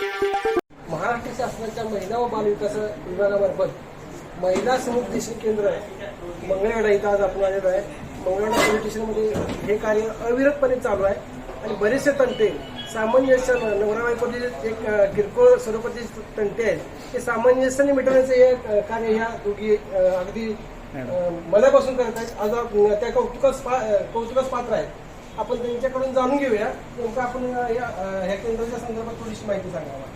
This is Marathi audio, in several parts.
महाराष्ट्र शासनाच्या महिला व बालविकास विभागामार्फत महिला समुपदेशन केंद्र आहे. मंगळवेढा इथं आज आपण आलेलो आहे. मंगळवेढा पोलीस स्टेशनमध्ये हे कार्य अविरतपणे चालू आहे. आणि बरेचसे तंटे सामंजस्यानं नवरा बायकोचे एक किरकोळ स्वरूपाचे तंटे आहेत ते सामंजस्याने मिटवण्याचं हे कार्य ह्या दोघी अगदी मनापासून करत आहेत. आज त्या कौतुकास पा- कौतुकास पात्र आहेत. आपण त्यांच्याकडून जाणून घेऊया. नेमकं आपण ह्या केंद्राच्या संदर्भात थोडीशी माहिती सांगावा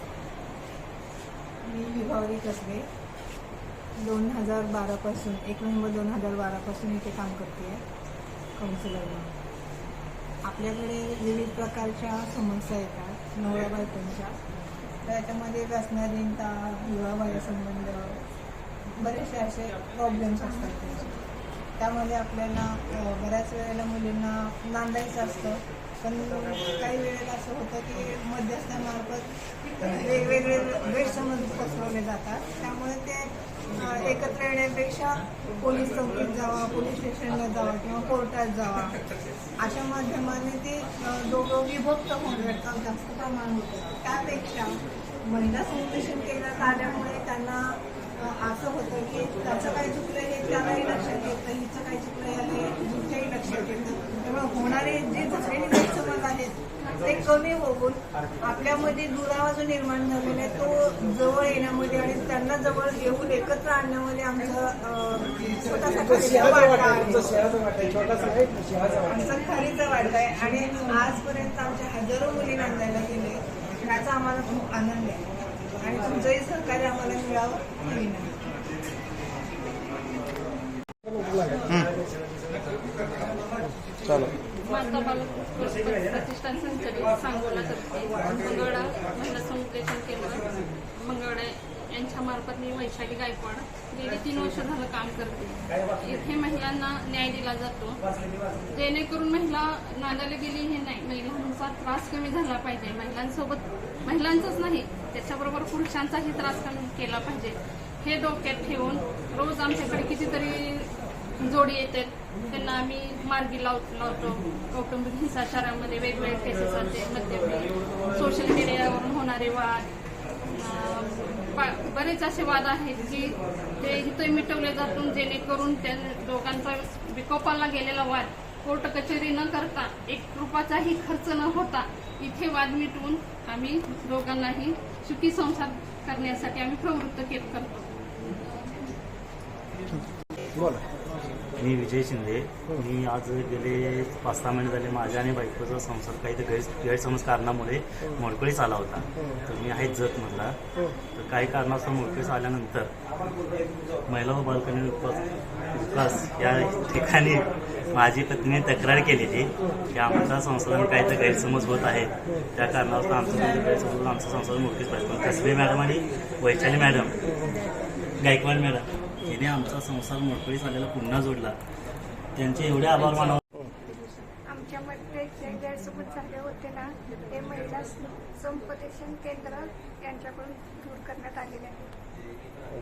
मी विभावरी कसबे. दोन हजार बारापासून एक नोव्हेंबर दोन हजार बारापासून इथे काम करते आहे. काउन्सिलर म्हणून. आपल्याकडे विविध प्रकारच्या समस्या येतात नवऱ्या बायकांच्या. त्याच्यामध्ये व्यसनाधीनता विवाह संबंध बरेचसे असे प्रॉब्लेम्स असतात त्यांचे. त्यामध्ये आपल्याला बऱ्याच वेळेला मुलींना नांदायचं असतं. पण काही वेळेला असं होतं की मध्यस्थामार्फत वेगवेगळे गैरसमज पसरवले जातात. त्यामुळे ते एकत्र येण्यापेक्षा पोलीस चौकीत जावा पोलीस स्टेशनला जावा किंवा कोर्टात जावा. अशा माध्यमाने ते दोघं विभक्त होऊन जातात जास्त प्रमाण होतं. त्यापेक्षा महिला संरक्षण केंद्रात आल्यामुळे त्यांना असं होतं की त्याचं काय चुकलं हे त्यालाही लक्षात येतं हिचं काय चुकलं याला दुसऱ्याही लक्षात येतं. त्यामुळे होणारे जे झालेले गैरसमज आहेत ते कमी होऊन आपल्यामध्ये दुरावा जो निर्माण झालेला आहे. तो जवळ येण्यामध्ये आणि त्यांना जवळ घेऊन एकत्र आणण्यामध्ये आमचा अ, छोटासा तुमचा खरीचा सिंहाचा वाटा वाटा आहे आहे. तुमचा सिंहाचा वाटा आहे छोटासा आहे सिंहाचा वाटा आमचा खरीचा वाटा आहे आणि आजपर्यंत आमच्या हजारो मुली नांदायला गेले याचा आम्हाला खूप आनंद आहे. आणि तुमचंही सहकार्य आम्हाला मिळावं विनंती बालक प्रतिष्ठान संचालित सांगोला करते मंगळा महिला समुपदेशन केंद्र मंगळा यांच्या मार्फत मी वैशाली गायकवाड गेली तीन वर्ष झालं काम करते इथे महिलांना न्याय दिला जातो जेणेकरून महिला नादाला गेली हे नाही महिलांचा त्रास कमी झाला पाहिजे महिलांसोबत महिलांचाच नाही त्याच्याबरोबर पुरुषांचाही त्रास कमी केला पाहिजे. हे डोक्यात ठेवून रोज आमच्याकडे कितीतरी जोडी येतात. त्यांना आम्ही मार्गी लाव लावतो. कौटुंबिक हिंसाचारामध्ये वेगवेगळे केसेस असते मध्यमी सोशल मीडियावरून होणारे वाद बरेच असे वाद आहेत की ते इथे मिटवले जातून जेणेकरून त्या दोघांचा विकोपाला गेलेला वाद कोर्ट कचेरी न करता एक रुपयाचाही खर्च न होता इथे वाद मिटवून आम्ही दोघांनाही सुखी संसार करण्यासाठी आम्ही प्रवृत्त करतो. बोला. मी विजय शिंदे. मी आज गेले पाच सहा महिने झाले माझ्या आणि बायकोचा संसार काही तर गैर गैरसमज कारणामुळे मोडकळीस आला होता. तर मी आहे जत मधला. तर काही कारणास्तव मोडकळीस आल्यानंतर महिला व बालकनी विकास या ठिकाणी माझी पत्नीने तक्रार केलेली की आमच्या संसारात काही तर गैरसमज होत आहे त्या कारणास्तव आमचं गैरसमज आमचं आमचा संसार मोडकीस पाहिजे. पण कसबे मॅडम आणि वैशाली मॅडम? गायकवाड मॅडम. हिने आमचा संसार मोडकळीस आलेला पुन्हा जोडला. त्यांचे एवढे आभार मानावे. आमच्यामध्ये जे गैरसमज झाले होते ना ते महिला संपदेशन केंद्र यांच्याकडून दूर करण्यात आलेले आहे